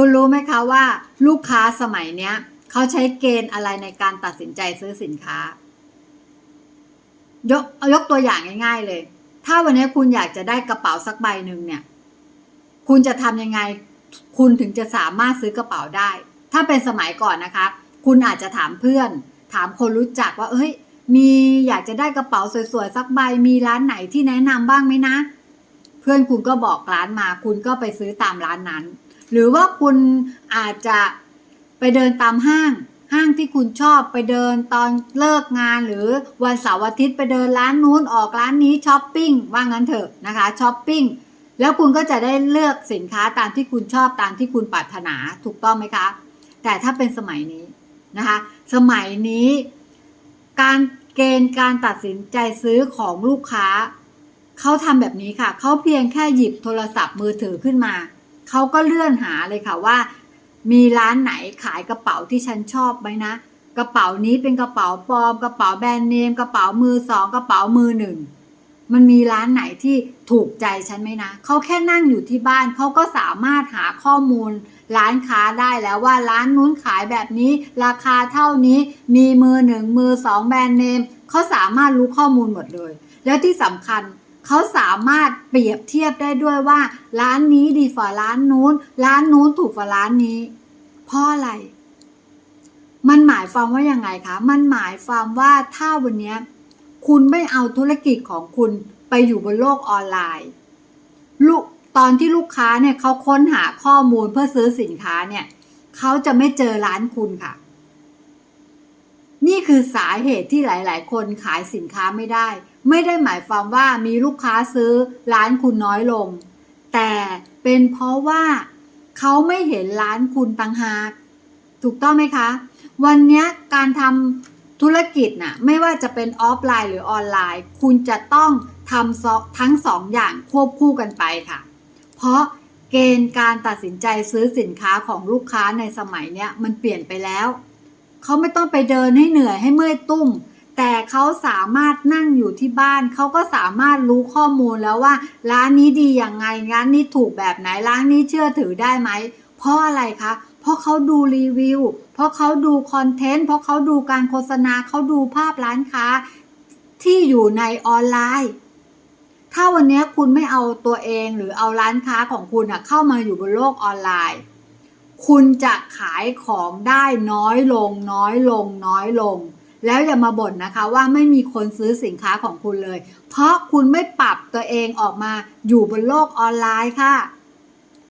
คุณรู้ไหมคะว่าลูกค้าสมัยเนี้ยเขาใช้เกณฑ์อะไรในการตัดสินใจซื้อสินค้า ยกยกตัวอย่างง่ายๆเลย ถ้าวันนี้คุณอยากจะได้กระเป๋าสักใบหนึ่งเนี่ย คุณจะทำยังไง คุณถึงจะสามารถซื้อกระเป๋าได้ ถ้าเป็นสมัยก่อนนะคะ คุณอาจจะถามเพื่อน ถามคนรู้จักว่า เอ้ย มีอยากจะได้กระเป๋าสวยๆสักใบ มีร้านไหนที่แนะนำบ้างไหมนะ เพื่อนคุณก็บอกร้านมา คุณก็ไปซื้อตามร้านนั้น หรือว่าคุณอาจจะไปเดินตามห้าง ห้างที่คุณชอบไปเดินตอนเลิกงานหรือวันเสาร์อาทิตย์ไปเดินร้านนู้นออกร้านนี้ช้อปปิ้งว่างั้นเถอะนะคะช้อปปิ้งแล้วคุณก็จะได้เลือกสินค้าตามที่คุณชอบตามที่คุณปรารถนาถูกต้องไหมคะ แต่ถ้าเป็นสมัยนี้นะคะ สมัยนี้ การเกณฑ์การตัดสินใจซื้อของลูกค้าเขาทำแบบนี้ค่ะเขาเพียงแค่หยิบโทรศัพท์มือถือขึ้นมา เขาก็เลื่อนหาเลยค่ะว่า มีร้านไหนขายกระเป๋าที่ฉันชอบไหมนะ กระเป๋านี้เป็นกระเป๋าปลอม กระเป๋าแบรนด์เนม กระเป๋ามือสอง กระเป๋ามือหนึ่ง มันมีร้านไหนที่ถูกใจฉันไหมนะ เขาแค่นั่งอยู่ที่บ้านเขาก็สามารถหาข้อมูลร้านค้าได้แล้วว่าร้านนู้นขายแบบนี้ ราคาเท่านี้มีมือหนึ่งมือสองแบรนด์เนมเขาสามารถรู้ข้อมูลหมดเลย แล้วที่สำคัญ เขาสามารถเปรียบเทียบได้ด้วยว่า ร้านนี้ดีฝ่าร้านนู้น ร้านนู้นถูกฝ่าร้านนี้เพราะอะไร มันหมายความว่ายังไงคะ มันหมายความว่าถ้าวันนี้คุณไม่เอาธุรกิจของคุณไปอยู่บนโลกออนไลน์ลูกตอนที่ลูกค้าเนี่ยเขาค้นหาข้อมูลเพื่อซื้อสินค้าเนี่ยเขาจะไม่เจอร้านคุณค่ะ นี่คือสาเหตุที่หลาย ๆ คนขายสินค้าไม่ได้ไม่ได้หมายความว่ามีลูกค้าซื้อร้านคุณน้อยลง แต่เป็นเพราะว่าเขาไม่เห็นร้านคุณต่างหาก ถูกต้องไหมคะ วันนี้การทำธุรกิจน่ะไม่ว่าจะเป็นออฟไลน์หรือออนไลน์ คุณจะต้องทำทั้งสองอย่างควบคู่กันไปค่ะ เพราะเกณฑ์การตัดสินใจซื้อสินค้าของลูกค้าในสมัยเนี้ยมันเปลี่ยนไปแล้ว เขาไม่ต้องไปเดินให้เหนื่อยให้เมื่อยตุ้ม แต่เขาสามารถนั่งอยู่ที่บ้าน เขาก็สามารถรู้ข้อมูลแล้วว่า ร้านนี้ดีอย่างไงร้านนี้ถูกแบบไหนร้านนี้เชื่อถือได้ไหมเพราะอะไรคะเพราะเขาดูรีวิว เพราะเขาดูคอนเทนต์เพราะเขาดูการโฆษณาเขาดูภาพร้านค้า ที่อยู่ในออนไลน์ ถ้าวันนี้คุณไม่เอาตัวเองหรือเอาร้านค้าของคุณเข้ามาอยู่บนโลกออนไลน์ คุณจะขายของได้น้อยลง น้อยลง น้อยลง แล้วอย่ามาบ่นนะคะว่าไม่มีคนซื้อสินค้าของคุณเลย เพราะคุณไม่ปรับตัวเองออกมาอยู่บนโลกออนไลน์ค่ะ